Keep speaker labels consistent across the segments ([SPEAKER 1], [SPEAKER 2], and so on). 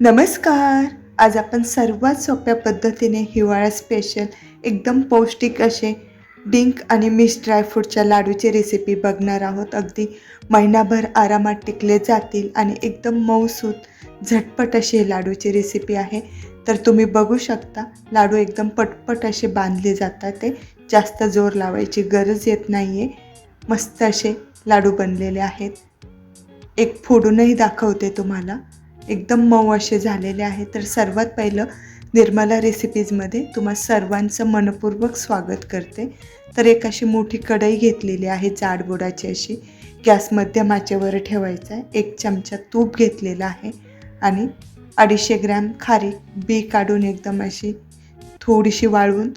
[SPEAKER 1] नमस्कार. आज आपण सर्वात सोप्या पद्धतीने हिवाळा स्पेशल एकदम पौष्टिक असे डिंक आणि मिक्स ड्रायफ्रूटच्या लाडूची रेसिपी बघणार आहोत. अगदी महिनाभर आरामात टिकले जातील आणि एकदम मऊसूत झटपट अशी ही लाडूची रेसिपी आहे. तर तुम्ही बघू शकता लाडू एकदम पटपट असे बांधले जातात ते. जास्त जोर लावायची गरज येत नाही आहे मस्त असे लाडू बनलेले आहेत. एक फोडूनही दाखवते तुम्हाला. एकदम मऊ असे झालेले आहे. तर सर्वात पहिलं निर्मला रेसिपीजमध्ये तुम्हा सर्वांचं मनपूर्वक स्वागत करते. तर एक अशी मोठी कढई घेतलेली आहे जाडबोडाची अशी. गॅस मध्यम आचेवर ठेवायचा आहे. एक चमचा तूप घेतलेला आहे. आणि अडीचशे ग्रॅम खारी बी काढून एकदम अशी थोडीशी वाळवून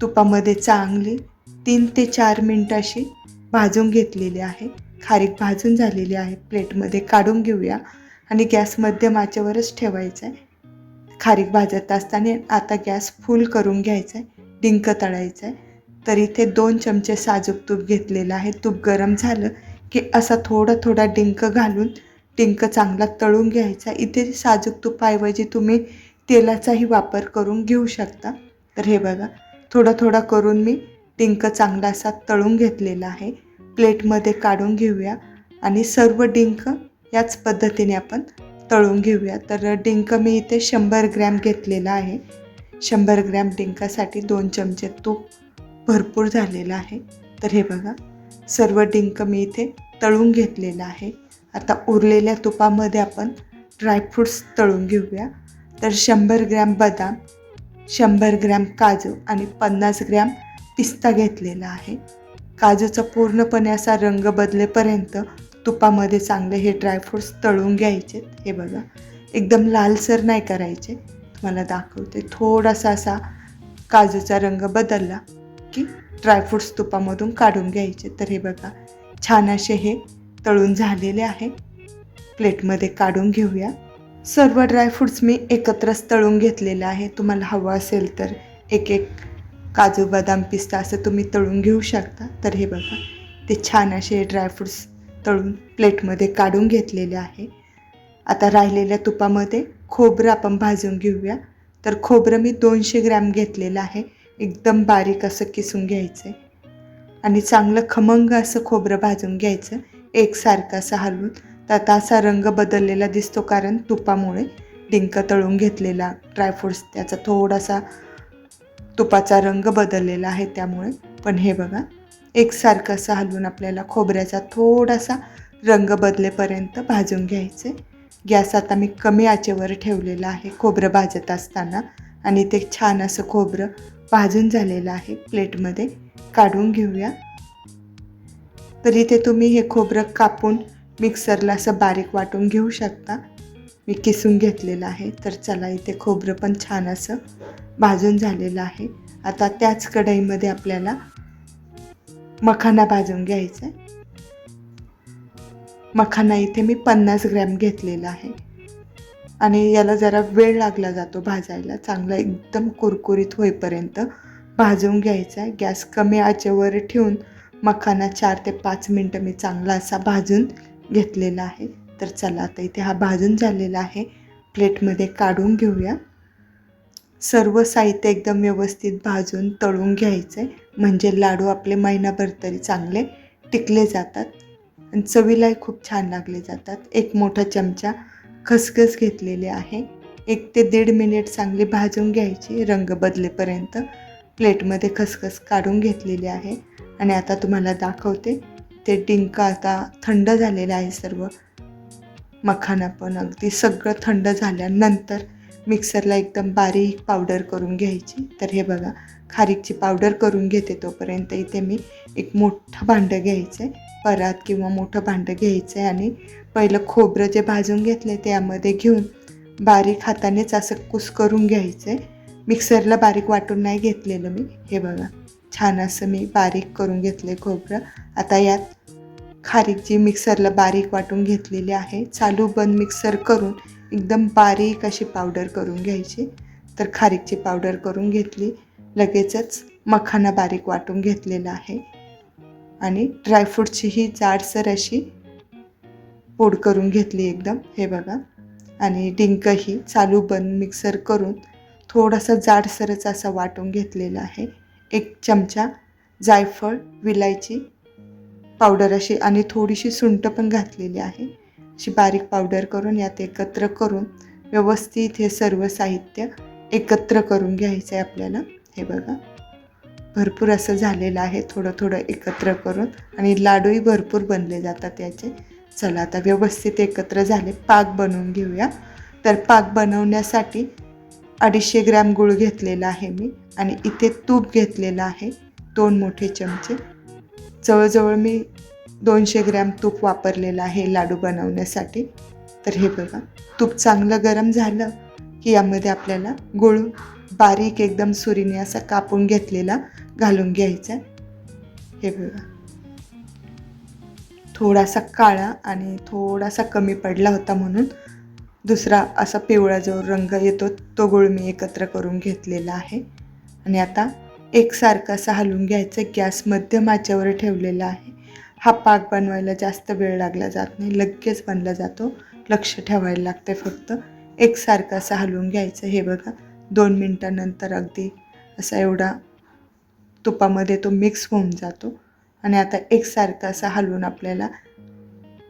[SPEAKER 1] तुपामध्ये चांगली तीन ते चार मिनटं अशी भाजून घेतलेली आहे. खारीक भाजून झालेली आहे. प्लेटमध्ये काढून घेऊया. आणि गॅस मध्यम आचेवरच ठेवायचा आहे खारीक भाजत असताना आता गॅस फुल करून घ्यायचा आहे डिंक तळायचा आहे तर इथे दोन चमचे साजूक तूप घेतलेलं आहे. तूप गरम झालं की असा थोडा थोडा डिंक घालून डिंक चांगला तळून घ्यायचा. इथे साजूक तुपाऐवजी तुम्ही तेलाचाही वापर करून घेऊ शकता. तर हे बघा थोडा थोडा करून मी डिंक चांगला असा तळून घेतलेला आहे. प्लेटमध्ये काढून घेऊया आणि सर्व डिंक याच पद्धतीने आपण तळून घेऊया. तर डिंक मी इथे शंभर ग्रॅम घेतलेला आहे. शंभर ग्रॅम डिंकासाठी दोन चमचे तूप भरपूर झालेलं आहे. तर हे बघा सर्व डिंक मी इथे तळून घेतलेलं आहे. आता उरलेल्या तुपामध्ये आपण ड्रायफ्रूट्स तळून घेऊया. तर शंभर ग्रॅम बदाम शंभर ग्रॅम काजू आणि पन्नास ग्रॅम पिस्ता घेतलेला आहे. काजूचा पूर्णपणे असा रंग बदलेपर्यंत तुपामध्ये चांगले हे ड्रायफ्रूट्स तळून घ्यायचे. हे बघा एकदम लालसर नाही करायचे. तुम्हाला दाखवते थोडासा असा काजूचा रंग बदलला की ड्रायफ्रूट्स तुपामधून काढून घ्यायचे. तर हे बघा छान असे हे तळून झालेले आहे. प्लेटमध्ये काढून घेऊया. सर्व ड्रायफ्रूट्स मी एकत्रच तळून घेतलेले आहे. तुम्हाला हवं असेल तर एक एक काजू बदाम पिस्ता असं तुम्ही तळून घेऊ शकता. तर हे बघा ते छान असे ड्रायफ्रूट्स तळून प्लेटमध्ये काढून घेतलेले आहे. आता राहिलेल्या तुपामध्ये खोबरं आपण भाजून घेऊया. तर खोबरं मी दोनशे ग्रॅम घेतलेलं आहे. एकदम बारीक असं किसून घ्यायचं आहे आणि चांगलं खमंग असं खोबरं भाजून घ्यायचं. एकसारखं असं हलवून. तर आता असा रंग बदललेला दिसतो कारण तुपामुळे डिंक तळून घेतलेला ड्रायफ्रूट्स त्याचा थोडासा तुपाचा रंग बदललेला आहे त्यामुळे. पण हे बघा. एकसारखं असं हलवून आपल्याला खोबऱ्याचा थोडासा रंग बदलेपर्यंत भाजून घ्यायचे. गॅस आता मी कमी आचेवर ठेवलेला आहे खोबरं भाजत असताना आणि ते छान असं खोबरं भाजून झालेलं आहे प्लेटमध्ये. काढून घेऊया. तर इथे तुम्ही हे खोबरं कापून मिक्सरला असं बारीक वाटून घेऊ शकता. मी किसून घेतलेलं आहे. तर चला इथे खोबरं पण छान असं भाजून झालेलं आहे. आता त्याच कढईमध्ये आपल्याला मखाना भाजून घ्यायचा आहे मखाना इथे मी पन्नास ग्रॅम घेतलेला आहे. आणि याला जरा वेळ लागला जातो भाजायला. चांगला एकदम कुरकुरीत होईपर्यंत भाजून घ्यायचा आहे गॅस कमी आचेवर ठेवून मखाना चार ते पाच मिनटं मी चांगला असा भाजून घेतलेला आहे. तर चला आता इथे हा भाजून झालेला आहे. प्लेटमध्ये काढून घेऊया. सर्व साहित्य एकदम व्यवस्थित भाजून तळून घ्यायचं. आहे म्हणजे लाडू आपले महिनाभर तरी चांगले टिकले जातात. आणि चवीलाही खूप छान लागले जातात. एक मोठा चमचा खसखस घेतलेले आहे. एक ते दीड मिनिट चांगली भाजून घ्यायची. रंग बदलेपर्यंत प्लेटमध्ये खसखस काढून घेतलेली आहे. आणि आता तुम्हाला दाखवते. ते डिंक आता थंड झालेलं आहे सर्व. मखाना पण अगदी सगळं थंड झाल्यानंतर मिक्सरला एकदम बारीक पावडर करून घ्यायची. तर हे बघा खारीकची पावडर करून घेते तोपर्यंत इथे मी एक मोठं भांडं घ्यायचं आहे परात किंवा मोठं भांडं घ्यायचं आहे आणि पहिलं खोबरं जे भाजून घेतलं आहे त्यामध्ये घेऊन बारीक हातानेच असं कुस करून घ्यायचं आहे मिक्सरला बारीक वाटून नाही घेतलेलं मी. हे बघा छान असं मी बारीक करून घेतलं आहे खोबरं. आता यात खारीक जी मिक्सरला बारीक वाटून घेतलेली आहे. चालू बंद मिक्सर करून एकदम बारीक अशी पावडर करून घ्यायची. तर खारीकची पावडर करून घेतली. लगेचच मखाना बारीक वाटून घेतलेला आहे. आणि ड्रायफ्रूटची ही जाडसर अशी पोड करून घेतली एकदम. हे बघा. आणि डिंकही चालू बंद मिक्सर करून थोडासा जाडसरच असा वाटून घेतलेला आहे. एक चमचा जायफळ विलायची पावडर अशी आणि थोडीशी सुंट पण घातलेली आहे. अशी बारीक पावडर करून यात एकत्र करून व्यवस्थित हे सर्व साहित्य एकत्र करून घ्यायचं आहे आपल्याला. हे बघा. भरपूर असं झालेलं आहे. थोडं थोडं एकत्र करून आणि लाडूही भरपूर बनले जातात याचे. चला आता व्यवस्थित एकत्र झाले. पाक बनवून घेऊया. तर पाक बनवण्यासाठी अडीचशे ग्रॅम गूळ घेतलेला आहे मी आणि इथे तूप घेतलेलं आहे. दोन मोठे चमचे. जवळजवळ मी दोनशे ग्रॅम तूप वापरलेलं आहे लाडू बनवण्यासाठी. तर हे बघा तूप चांगलं गरम झालं की यामध्ये आपल्याला गूळ बारीक एकदम सुरीने असा कापून घेतलेला घालून घ्यायचा हे बघा. थोडासा काळा आणि थोडासा कमी पडला होता म्हणून दुसरा असा पिवळा जो रंग येतो तो गुळ मी एकत्र करून घेतलेला आहे. आणि आता एकसारखा असा हलवून घ्यायचं गॅस मध्यम आचेवर ठेवलेला आहे. हा पाक बनवायला जास्त वेळ लागला जात नाही लगेच बनला जातो. लक्ष ठेवायला लागते फक्त. एकसारखं असं हलवून घ्यायचं. हे बघा दोन मिनटानंतर अगदी असा एवढा तुपामध्ये तो मिक्स होऊन जातो. आणि आता एकसारखं असं हलवून आपल्याला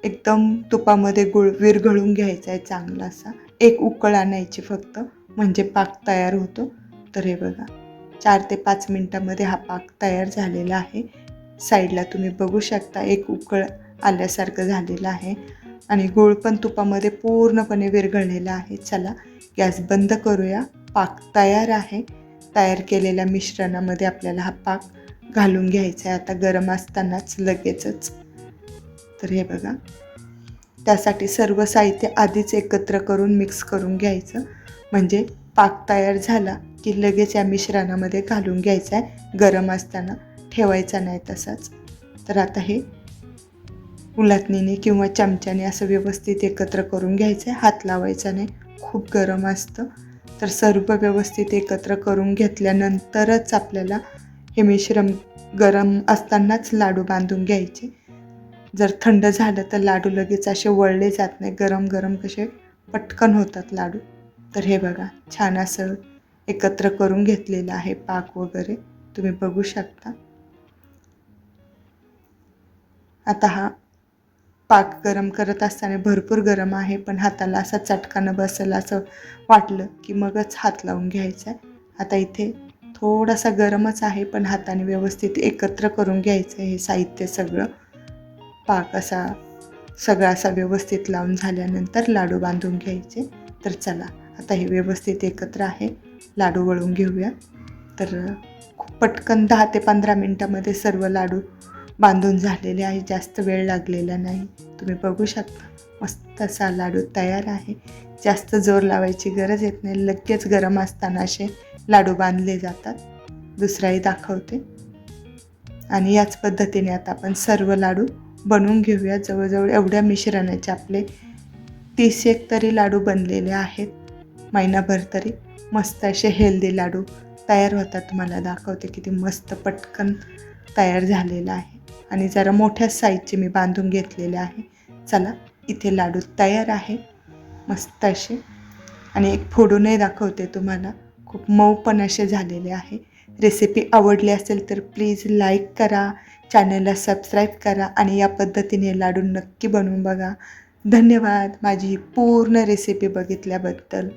[SPEAKER 1] एकदम तुपामध्ये गुळ विरघळून घ्यायचा आहे चांगला असा. एक उकळ आणायची फक्त म्हणजे पाक तयार होतो. तर हे बघा चार ते पाच मिनटामध्ये हा पाक तयार झालेला आहे. साईडला तुम्ही बघू शकता एक उकळ आल्यासारखं झालेलं आहे. आणि गूळ पण तुपामध्ये पूर्णपणे विरघळलेला आहे. चला गॅस बंद करूया. पाक तयार आहे. तयार केलेल्या मिश्रणामध्ये आपल्याला हा पाक घालून घ्यायचा आहे. आता गरम असतानाच लगेचच. तर हे बघा. त्यासाठी सर्व साहित्य आधीच एकत्र करून मिक्स करून घ्यायचं. म्हणजे पाक तयार झाला की लगेच या मिश्रणामध्ये घालून घ्यायचा आहे. गरम असताना. ठेवायचा नाही तसाच. तर आता हे उलाटणीने किंवा चमच्याने असं व्यवस्थित एकत्र करून घ्यायचं आहे. हात लावायचा नाही. खूप गरम असतं. तर सर्व व्यवस्थित एकत्र करून घेतल्यानंतरच आपल्याला हे मिश्रण गरम असतानाच लाडू बांधून घ्यायचे. जर थंड झालं तर लाडू लगेच असे वळले जात नाही. गरम गरम कसे पटकन होतात लाडू. तर हे बघा छान असं एकत्र करून घेतलेलं आहे पाक वगैरे. तुम्ही बघू शकता. आता हा पाक गरम करत असताना भरपूर गरम आहे पण हाताला असा चटकानं बसेल असं वाटलं की मगच हात लावून घ्यायचा आहे. आता इथे थोडासा गरमच आहे पण हाताने व्यवस्थित एकत्र करून घ्यायचं हे साहित्य सगळं. पाक असा सगळा असा व्यवस्थित लावून झाल्यानंतर लाडू बांधून घ्यायचे. तर चला आता हे व्यवस्थित एकत्र आहे. लाडू वळून घेऊया. तर खूप पटकन दहा ते पंधरा मिनटामध्ये सर्व लाडू बांधून झालेले आहे जास्त वेळ लागलेला नाही. तुम्ही बघू शकता मस्त असा लाडू तयार आहे. जास्त जोर लावायची गरज येत नाही लगेच गरम असताना असे लाडू बांधले जातात. दुसराही दाखवते. आणि याच पद्धतीने आता आपण सर्व लाडू बनवून घेऊया. जवळजवळ एवढ्या मिश्रणाचे आपले तीस एक तरी लाडू बनलेले आहेत. महिनाभर तरी मस्त असे हेल्दी लाडू तयार होतात. तुम्हाला दाखवते किती मस्त पटकन तयार झालेलं आहे. आणि जरा मोठ्या साईजचे मी बांधून घेतलेले आहे. चला इथे लाडू तयार आहे. मस्त असे. आणि एक फोडूनही दाखवते तुम्हाला. खूप मऊ पण असे झालेले आहे. रेसिपी आवडली असेल तर प्लीज लाईक करा. चॅनलला सबस्क्राईब करा आणि या पद्धतीने लाडू नक्की बनवून बघा. धन्यवाद. माझी पूर्ण रेसिपी बघितल्याबद्दल.